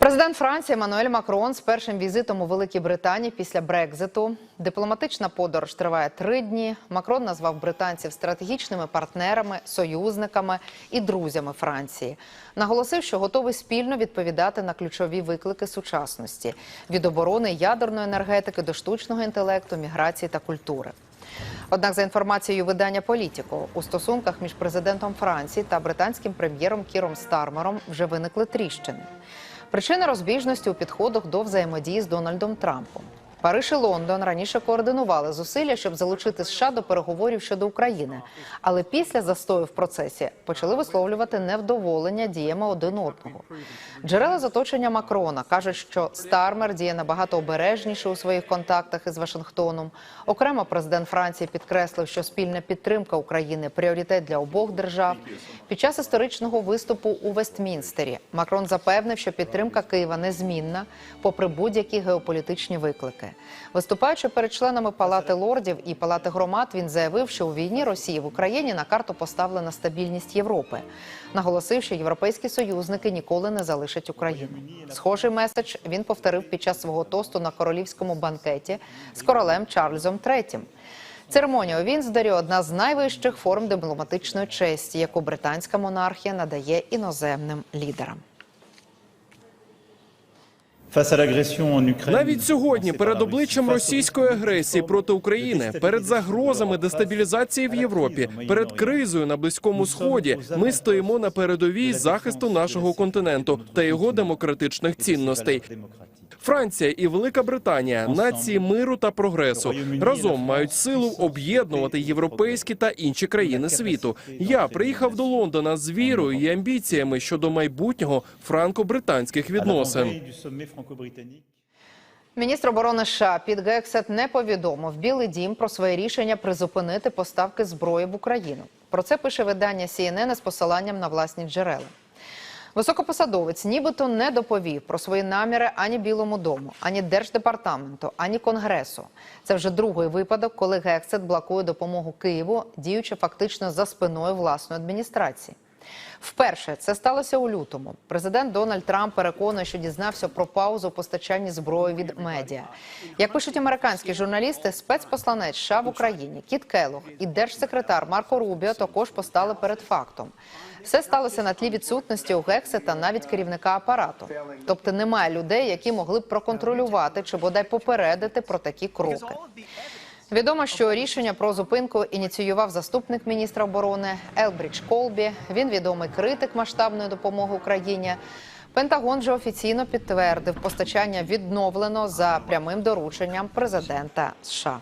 Президент Франції Еммануель Макрон з першим візитом у Великій Британії після Брекзиту. Дипломатична подорож триває три дні. Макрон назвав британців стратегічними партнерами, союзниками і друзями Франції. Наголосив, що готовий спільно відповідати на ключові виклики сучасності від оборони ядерної енергетики до штучного інтелекту, міграції та культури. Однак, за інформацією видання Політіко, у стосунках між президентом Франції та британським прем'єром Кіром Стармером вже виникли тріщини. Причина розбіжності у підходах до взаємодії з Дональдом Трампом. Париж і Лондон раніше координували зусилля, щоб залучити США до переговорів щодо України. Але після застою в процесі почали висловлювати невдоволення діями один одного. Джерела з оточення Макрона кажуть, що Стармер діє набагато обережніше у своїх контактах із Вашингтоном. Окремо президент Франції підкреслив, що спільна підтримка України пріоритет для обох держав. Під час історичного виступу у Вестмінстері Макрон запевнив, що підтримка Києва незмінна, попри будь-які геополітичні виклики. Виступаючи перед членами Палати лордів і Палати громад, він заявив, що у війні Росії в Україні на карту поставлена стабільність Європи. Наголосив, що європейські союзники ніколи не залишать Україну. Схожий меседж він повторив під час свого тосту на королівському банкеті з королем Чарльзом III. Церемонія у Вінсдорі – одна з найвищих форм дипломатичної честі, яку британська монархія надає іноземним лідерам. Навіть сьогодні, перед обличчям російської агресії проти України, перед загрозами дестабілізації в Європі, перед кризою на близькому сході, ми стоїмо на передовій захисту нашого континенту та його демократичних цінностей. Франція і Велика Британія нації миру та прогресу разом мають силу об'єднувати європейські та інші країни світу. Я приїхав до Лондона з вірою і амбіціями щодо майбутнього франко-британських відносин. Міністр оборони США Піт Гексет не повідомив Білий Дім про своє рішення призупинити поставки зброї в Україну. Про це пише видання CNN з посиланням на власні джерела. Високопосадовець нібито не доповів про свої наміри ані Білому дому, ані Держдепартаменту, ані Конгресу. Це вже другий випадок, коли Гексет блокує допомогу Києву, діючи фактично за спиною власної адміністрації. Вперше це сталося у лютому. Президент Дональд Трамп переконує, що дізнався про паузу у постачанні зброї від медіа. Як пишуть американські журналісти, спецпосланець США в Україні Кіт Келлог і держсекретар Марко Рубіо також постали перед фактом. Все сталося на тлі відсутності у Гексета навіть керівника апарату. Тобто немає людей, які могли б проконтролювати чи бодай попередити про такі кроки. Відомо, що рішення про зупинку ініціював заступник міністра оборони Елбрідж Колбі. Він відомий критик масштабної допомоги Україні. Пентагон вже офіційно підтвердив, постачання відновлено за прямим дорученням президента США.